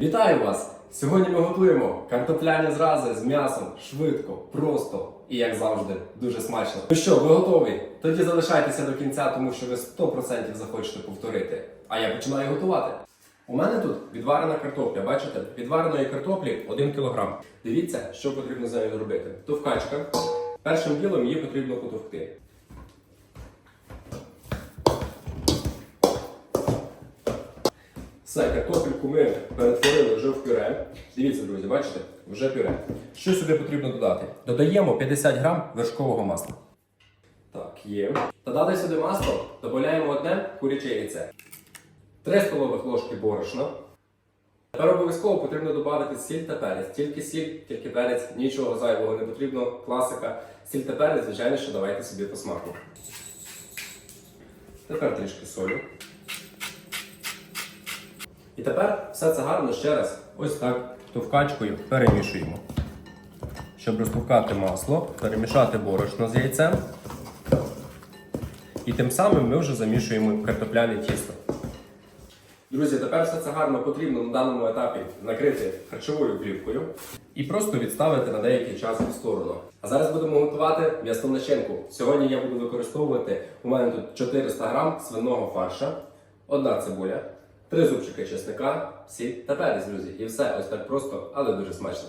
Вітаю вас! Сьогодні ми готуємо картопляні зрази з м'ясом швидко, просто і як завжди, дуже смачно. Ну що, ви готові? Тоді залишайтеся до кінця, тому що ви 100% захочете повторити. А я починаю готувати. У мене тут відварена картопля. Бачите? Відвареної картоплі 1 кг. Дивіться, що потрібно з нею зробити. Товкачка. Першим ділом її потрібно потовкти. Все, картопельку ми перетворили вже в пюре. Дивіться, друзі, бачите? Вже пюре. Що сюди потрібно додати? Додаємо 50 грам вершкового масла. Так, є. Додати сюди масло, додаємо одне куряче яйце. 3 столових ложки борошна. Тепер обов'язково потрібно додати сіль та перець. Тільки сіль, тільки перець, нічого зайвого не потрібно. Класика. Сіль та перець, звичайно, що давайте собі по смаку. Тепер трішки солі. І тепер все це гарно ще раз ось так товкачкою перемішуємо. Щоб розтовкати масло, перемішати борошно з яйцем. І тим самим ми вже замішуємо картопляне тісто. Друзі, тепер все це гарно потрібно на даному етапі накрити харчовою плівкою і просто відставити на деякий час в сторону. А зараз будемо готувати м'ясну начинку. Сьогодні я буду використовувати у мене тут 400 грам свиного фарша, одна цибуля, три зубчики чесника, сіль та перець, друзі. І все ось так просто, але дуже смачно.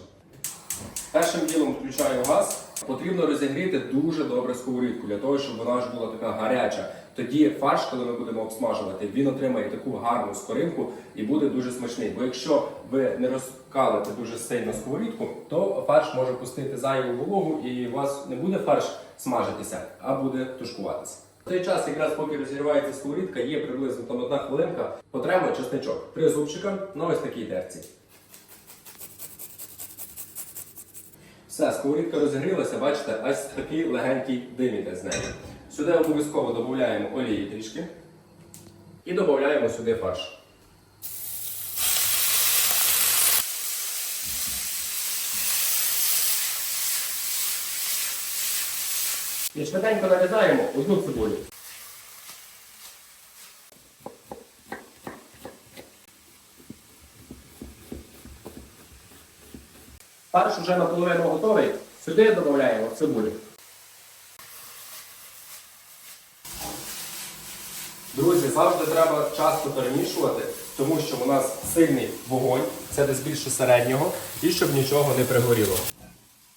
Першим ділом включаю газ. Потрібно розігріти дуже добре сковорідку для того, щоб вона ж була така гаряча. Тоді фарш, коли ми будемо обсмажувати, він отримає таку гарну скоринку і буде дуже смачний. Бо якщо ви не розкалите дуже сильно сковорідку, то фарш може пустити зайву вологу і у вас не буде фарш смажитися, а буде тушкуватися. В цей час, якраз поки розігрівається сковорідка, є приблизно там одна хвилинка, потремо чесничок. Три зубчика на ось такій терці. Все, сковорідка розігрілася, бачите, ось такий легенький дим іде з неї. Сюди обов'язково додаємо олії трішки і додаємо сюди фарш. І швиденько нарізаємо одну цибулю. Фарш вже наполовину готовий. Сюди додаємо цибулю. Друзі, завжди треба часто перемішувати, тому що у нас сильний вогонь, це десь більше середнього, і щоб нічого не пригоріло.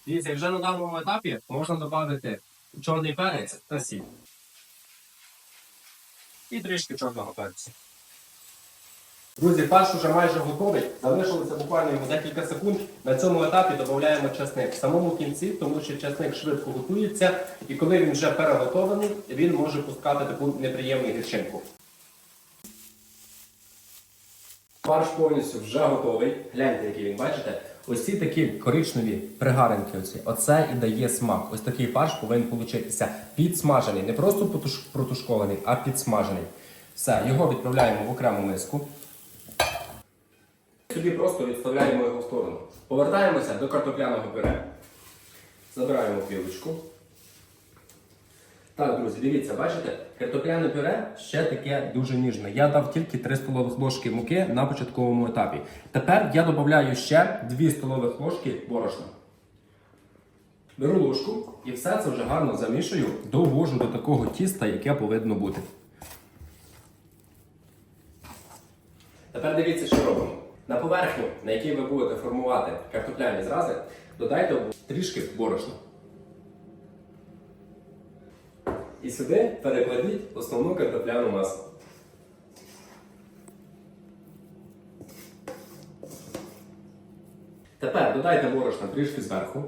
Дивіться, вже на даному етапі можна додати чорний перець та сіль. І трішки чорного перцю. Друзі, фарш вже майже готовий. Залишилося буквально йому декілька секунд. На цьому етапі додаємо часник в самому кінці, тому що часник швидко готується, і коли він вже переготований, він може пускати таку неприємну гірчинку. Фарш повністю вже готовий. Гляньте, який він бачите. Ось ці такі коричневі пригаринки. Оці. Оце і дає смак. Ось такий фарш повинен получитися підсмажений. Не просто протушкований, а підсмажений. Все, його відправляємо в окрему миску. Собі просто відставляємо його в сторону. Повертаємося до картопляного пюре. Забираємо пілочку. Так, друзі, дивіться, бачите, картопляне пюре ще таке дуже ніжне. Я дав тільки 3 столових ложки муки на початковому етапі. Тепер я додаю ще 2 столових ложки борошна. Беру ложку і все це вже гарно замішую, довожу до такого тіста, яке повинно бути. Тепер дивіться, що робимо. На поверхню, на якій ви будете формувати картопляні зрази, додайте трішки борошна. І сюди перекладіть основну картопляну масу. Тепер додайте борошна трішки зверху.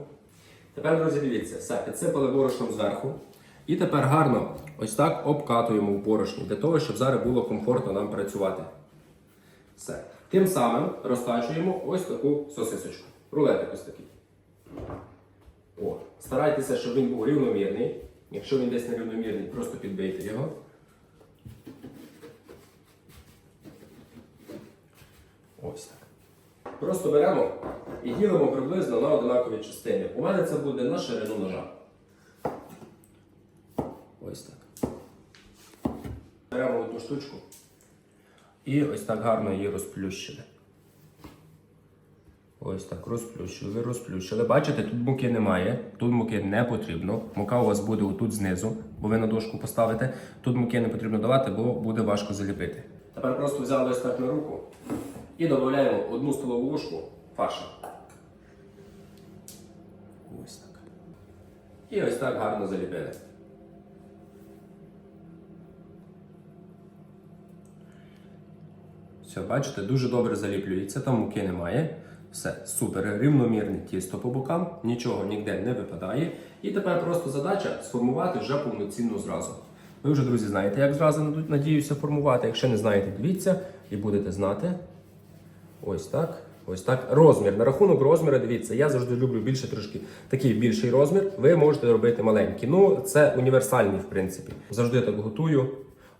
Тепер, друзі, дивіться, все, підсипали борошном зверху. І тепер гарно ось так обкатуємо в борошні, для того, щоб зараз було комфортно нам працювати. Все. Тим самим розтачуємо ось таку сосисочку. Рулетик ось такий. О, старайтеся, щоб він був рівномірний. Якщо він десь нерівномірний, просто підбийте його. Ось так. Просто беремо і ділимо приблизно на однакові частини. У мене це буде на ширину ножа. Ось так. Беремо одну штучку і ось так гарно її розплющили. Ось так, розплющили, розплющили. Бачите, тут муки немає, тут муки не потрібно. Мука у вас буде отут знизу, бо ви на дошку поставите. Тут муки не потрібно давати, бо буде важко заліпити. Тепер просто взяли ось так на руку і додаємо одну столову ложку фарша. Ось так. І ось так гарно заліпили. Все, бачите, дуже добре заліплюється, там муки немає. Все, супер, рівномірне тісто по бокам, нічого ніде не випадає. І тепер просто задача сформувати вже повноцінно зразу. Ви вже, друзі, знаєте, як зразу надіюся формувати. Якщо не знаєте, дивіться і будете знати. Ось так. Ось так. Розмір. На рахунок розміру, дивіться, я завжди люблю більше трошки такий більший розмір. Ви можете робити маленький. Ну, це універсальний, в принципі. Завжди так готую.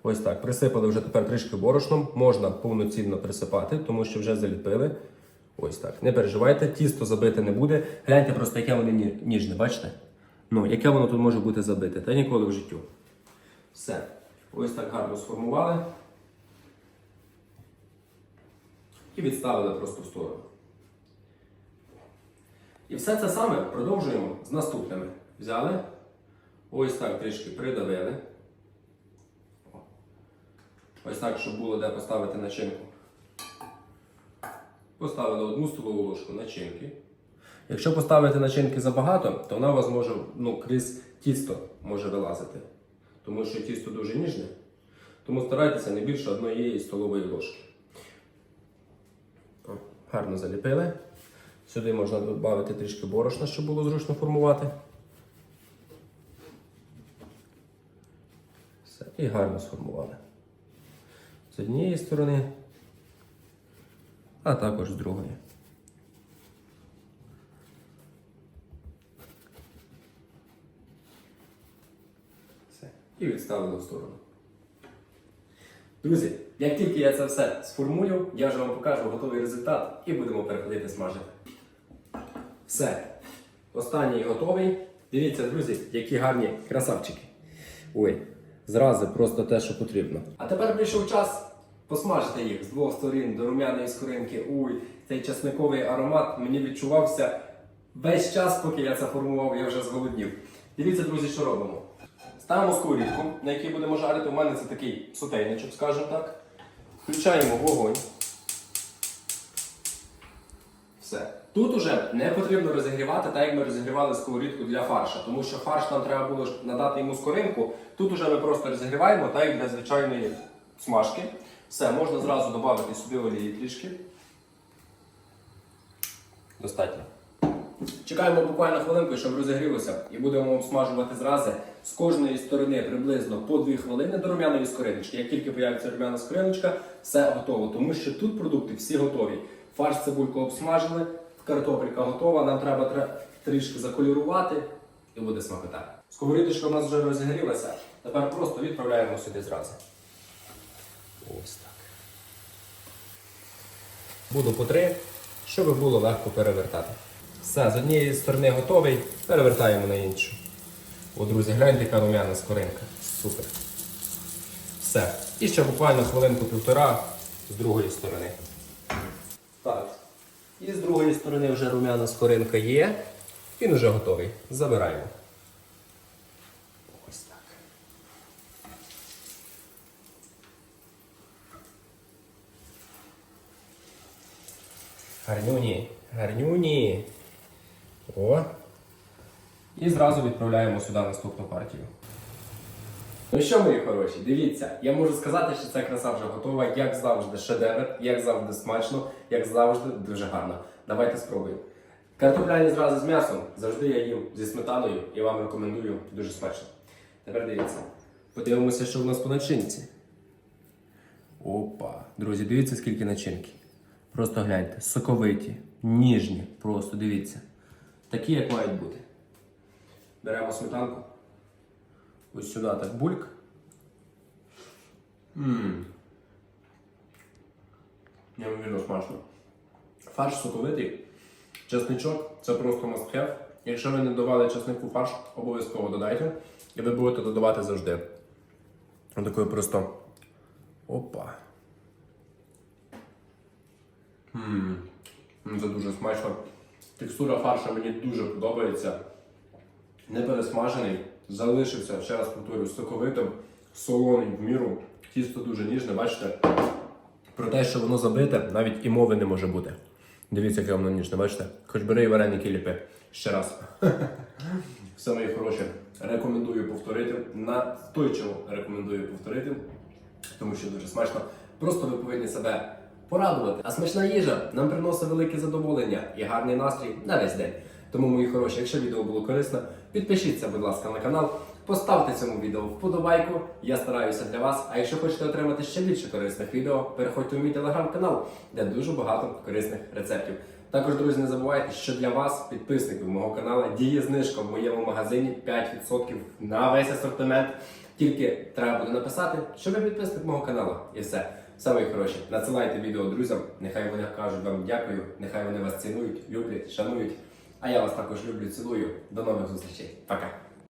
Ось так. Присипали вже тепер трішки борошном. Можна повноцінно присипати, тому що вже заліпили. Ось так. Не переживайте, тісто забите не буде. Гляньте просто, яке воно ніжне, бачите? Ну, яке воно тут може бути забите, та ніколи в життю. Все. Ось так гарно сформували. І відставили просто в сторону. І все це саме продовжуємо з наступними. Взяли, ось так трішки придавили. Ось так, щоб було де поставити начинку. Поставили одну столову ложку начинки. Якщо поставити начинки забагато, то вона у вас може ну, крізь тісто може вилазити. Тому що тісто дуже ніжне. Тому старайтеся не більше однієї столової ложки. О, Гарно заліпили. Сюди можна додати трішки борошна, щоб було зручно формувати. Все. І гарно сформували. З однієї сторони, а також з другої. І відставили в сторону. Друзі, як тільки я це все сформую, я вже вам покажу готовий результат і будемо переходити смажити. Все. Останній готовий. Дивіться, друзі, які гарні красавчики. Ой, зрази просто те, що потрібно. А тепер прийшов час посмажити їх з двох сторін до рум'яної скоринки. Ой, цей часниковий аромат мені відчувався весь час, поки я це формував, я вже зголоднів. Дивіться, друзі, що робимо. Ставимо сковорідку, на якій будемо жарити. У мене це такий сотейничок, скажімо так. Включаємо вогонь. Все. Тут уже не потрібно розігрівати, так як ми розігрівали сковорідку для фарша, тому що фарш нам треба було надати йому скоринку. Тут уже ми просто розігріваємо, так як для звичайної смажки. Все, можна зразу додати сюди олії трішки. Достатньо. Чекаємо буквально хвилинку, щоб розігрілося, і будемо обсмажувати зрази з кожної сторони приблизно по 2 хвилини до рум'яної скориночки. Як тільки появиться рум'яна скориночка, все готово. Тому що тут продукти всі готові. Фарш цибульку обсмажили, картопелька готова. Нам треба трішки заколірувати і буде смакота. Сковорідочка у нас вже розігрілася. Тепер просто відправляємо сюди зрази. Ось так. Буду по три, щоб було легко перевертати. Все, з однієї сторони готовий, перевертаємо на іншу. О, друзі, гляньте, яка рум'яна скоринка. Супер. Все. І ще буквально хвилинку-півтора з другої сторони. Так. І з другої сторони вже рум'яна скоринка є. Він вже готовий. Забираємо. Ось так. Гарнюні, гарнюні. О. І зразу відправляємо сюди наступну партію. Ну що, мої хороші, дивіться, я можу сказати, що ця краса вже готова, як завжди, шедевр, як завжди смачно, як завжди дуже гарно. Давайте спробуємо. Картопляні зразу з м'ясом, завжди я їм зі сметаною і вам рекомендую дуже смачно. Тепер дивіться. Подивимося, що в нас по начинці. Опа. Друзі, дивіться, скільки начинки. Просто гляньте, соковиті, ніжні, просто дивіться. Такі, як мають бути. Беремо сметанку. Ось сюди так бульк. Ммм. Неймовірно смачно. Фарш соковитий. Чесничок це просто have. Якщо ви не додавали чеснику фарш, обов'язково додайте. І ви будете додавати завжди. Отакою просто. Опа. Ммм. Це дуже смачно. Текстура фарша мені дуже подобається. Не пересмажений, залишився, ще раз повторюю, соковитим, солоний в міру. Тісто дуже ніжне, бачите? Про те, що воно забите, навіть і мови не може бути. Дивіться, яке воно ніжне, бачите? Хоч бери і вареники ліпи. Ще раз. Все мої хороші. Рекомендую повторити. Настойчиво рекомендую повторити, тому що дуже смачно. Просто ви повинні себе порадувати. А смачна їжа нам приносить велике задоволення і гарний настрій на весь день. Тому, мої хороші, якщо відео було корисно, підпишіться, будь ласка, на канал, поставте цьому відео вподобайку. Я стараюся для вас. А якщо хочете отримати ще більше корисних відео, переходьте у мій телеграм-канал, де дуже багато корисних рецептів. Також, друзі, не забувайте, що для вас, підписників мого каналу, діє знижка в моєму магазині 5% на весь асортимент. Тільки треба буде написати, що ви підписник мого каналу, і все. Мої хороші. Надсилайте відео друзям. Нехай вони кажуть вам дякую, нехай вони вас цінують, люблять, шанують. А я вас також люблю, цілую. До нових зустрічей. Пока.